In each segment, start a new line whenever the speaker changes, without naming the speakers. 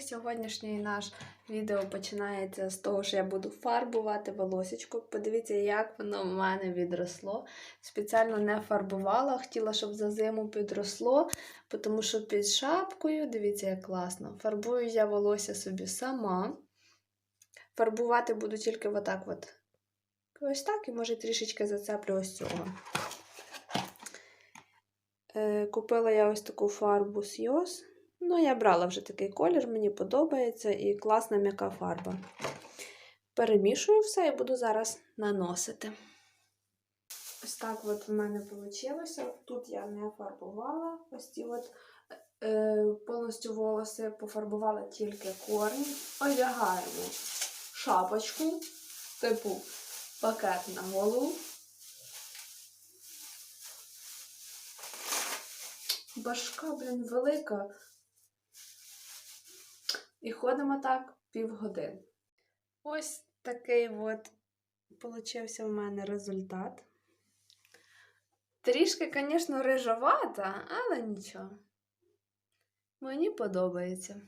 Сьогоднішній наш відео починається з того, що я буду фарбувати волосечко. Подивіться, як воно в мене відросло. Спеціально не фарбувала, хотіла, щоб за зиму підросло, тому що під шапкою, дивіться, як класно. Фарбую я волосся собі сама. Фарбувати буду тільки отак от. Ось так, і може трішечки зацеплю ось цього. Е, Купила я ось таку фарбу з. Ну, я брала вже такий колір, мені подобається і класна м'яка фарба. Перемішую все і буду зараз наносити. Ось так от в мене вийшло. Тут я не фарбувала. Ось ці от е, повністю волоси пофарбувала тільки корні. Одягаємо шапочку, типу пакет на голову. Башка, блін, велика. І ходимо так півгодини. Ось такий от получився в мене результат. Трішки, звісно, рижовата, але нічого. Мені подобається.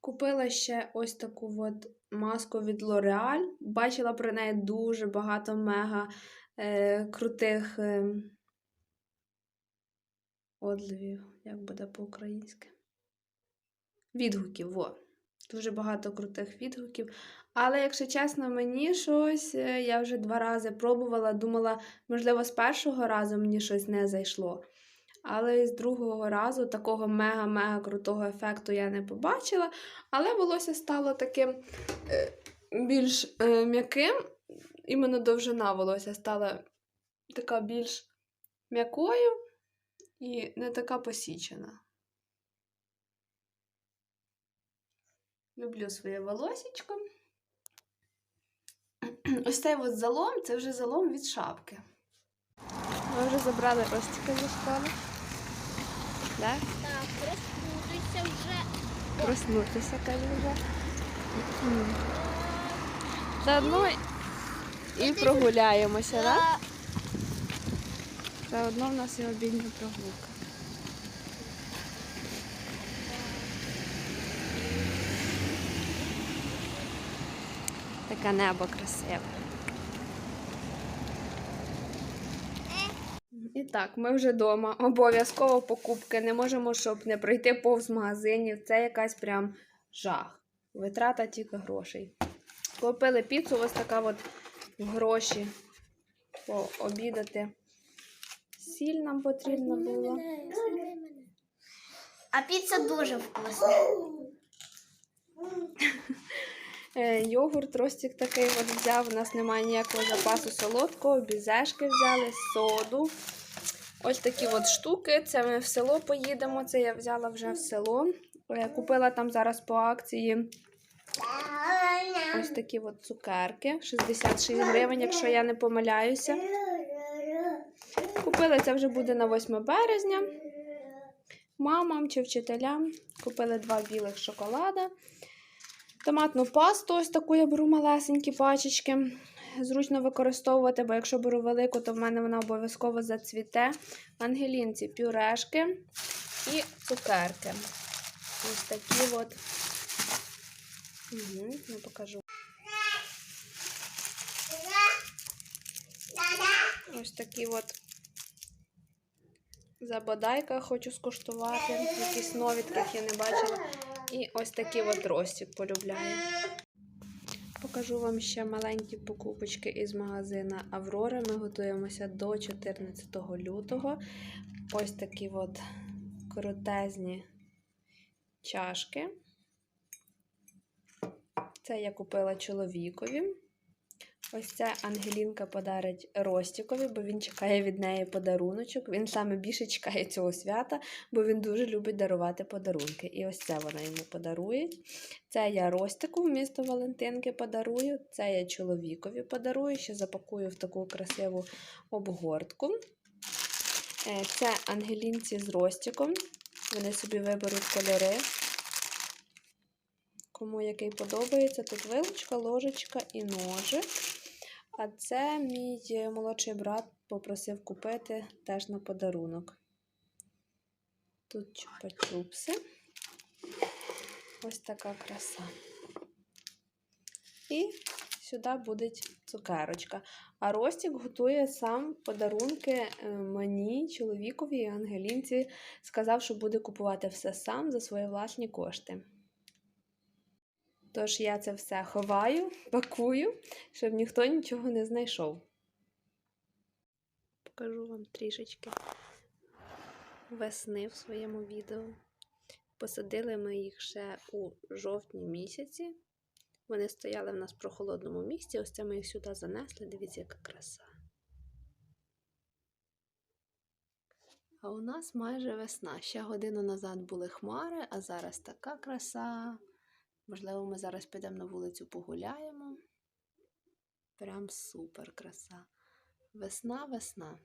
Купила ще ось таку от маску від L'Oreal. Бачила про неї дуже багато мега е, крутих е, отзивів, як буде по-українськи. Відгуків, во. Дуже багато крутих відгуків. Але, якщо чесно, мені щось, е, я вже два рази пробувала, думала, можливо, з першого разу мені щось не зайшло. Але з другого разу такого мега-мега крутого ефекту я не побачила. Але волосся стало таким е, більш е, м'яким. Іменно довжина волосся стала така більш м'якою і не така посічена. Люблю своє волосечко. Ось цей от залом це вже залом від шапки. Ми вже забрали Ростика зі школи. Да?
Так, розкрутуйся вже.
Проснутися, каже вже. Заодно і прогуляємося, так?
Так.
Заодно в нас і обідня прогулка. Таке небо красиве. І так, ми вже вдома. Обов'язково покупки. Не можемо, щоб не пройти повз магазинів. Це якась прям жах. Витрата тільки грошей. Купили піцу, ось така от гроші пообідати. Сіль нам потрібна була.
А піца дуже вкусна.
Е, Йогурт Ростик такий от взяв. У нас немає ніякого запасу солодкого, бізешки взяли, соду. Ось такі от штуки. Це ми в село поїдемо. Це я взяла вже в село. Е, Купила там зараз по акції ось такі от цукерки. 66 гривень, якщо я не помиляюся. Купили це вже буде на 8 березня. Мамам чи вчителям. Купили два білих шоколада. Томатну пасту, ось таку я беру малесенькі пачечки. Зручно використовувати, бо якщо беру велику, то в мене вона обов'язково зацвіте. Ангелінці пюрешки і цукерки. Ось такі от. Угу, не покажу. Ось такі от забодайка хочу скуштувати. Якісь нові таких я не бачила. І ось такий от ростик полюбляю. Покажу вам ще маленькі покупочки із магазина Аврора. Ми готуємося до 14 лютого. Ось такі от крутезні чашки. Це я купила чоловікові. Ось це Ангелінка подарить Ростікові, бо він чекає від неї подаруночок. Він саме більше чекає цього свята, бо він дуже любить дарувати подарунки. І ось це вона йому подарує. Це я Ростику в місто Валентинки подарую. Це я чоловікові подарую, ще запакую в таку красиву обгортку. Е, Це Ангелінці з Ростіком. Вони собі виберуть кольори. Кому який подобається, тут вилочка, ложечка і ножик. А це мій молодший брат попросив купити теж на подарунок. Тут чупа-чупси. Ось така краса. І сюди буде цукерочка. А Ростік готує сам подарунки е, мені, чоловікові і Ангелінці. Сказав, що буде купувати все сам за свої власні кошти. Тож я це все ховаю, пакую, щоб ніхто нічого не знайшов. Покажу вам трішечки весни в своєму відео. Посадили ми їх ще у жовтні місяці. Вони стояли в нас в прохолодному місці. Ось це ми їх сюди занесли. Дивіться, яка краса. А у нас майже весна. Ще годину назад були хмари, а зараз така краса. Можливо, ми зараз підемо на вулицю погуляємо. Прям супер краса. Весна, весна.